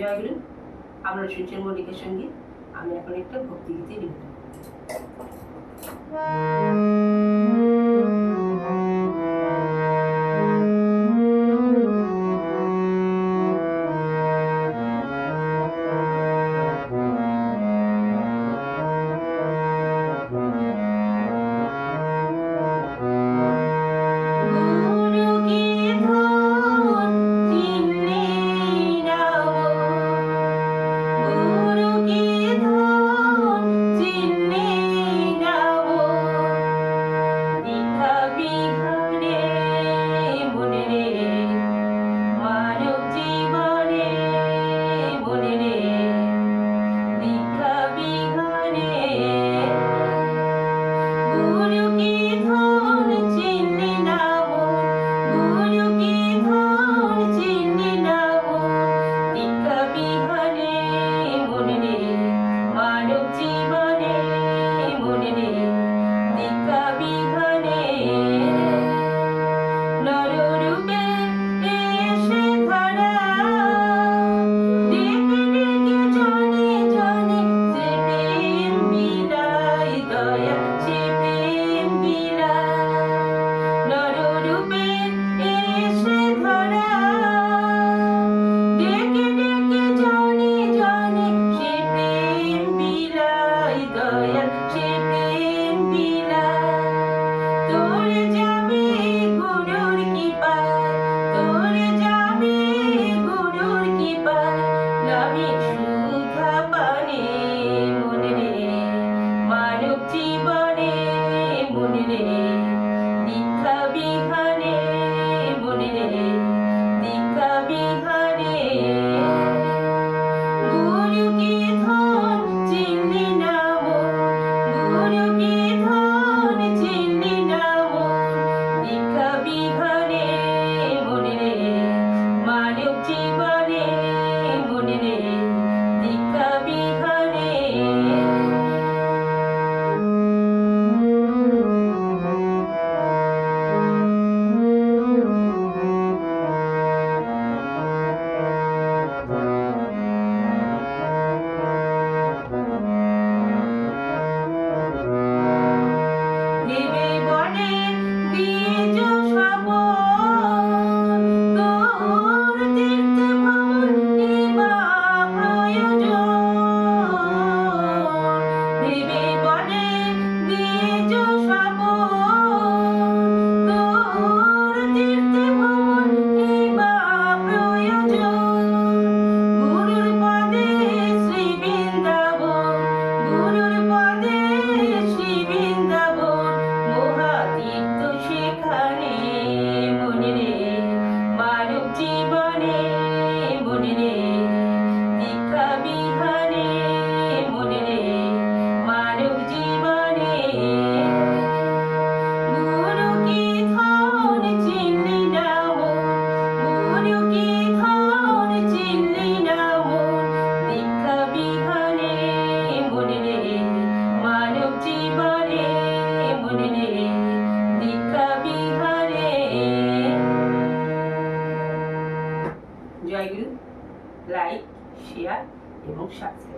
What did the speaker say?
জয়গুরু আমরা শুনছেন মল্লিকের সঙ্গে আমি এখন একটা ভক্তিগীতি লিখব। behind. Amen. I will like share এবং সাবস্ক্রাইব